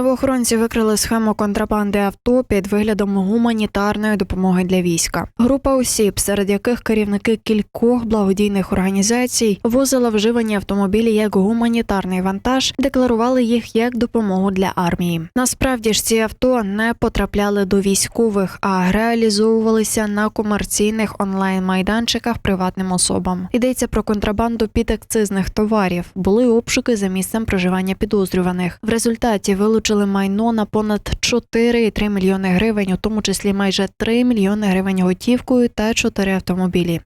Правоохоронці викрили схему контрабанди авто під виглядом гуманітарної допомоги для війська. Група осіб, серед яких керівники кількох благодійних організацій, возила вживані автомобілі як гуманітарний вантаж, декларували їх як допомогу для армії. Насправді ж ці авто не потрапляли до військових, а реалізовувалися на комерційних онлайн-майданчиках приватним особам. Йдеться про контрабанду підакцизних товарів. Були обшуки за місцем проживання підозрюваних. В результаті вилучили майно на понад 4,3 мільйони гривень, у тому числі майже 3 мільйони гривень готівкою та 4 автомобілі.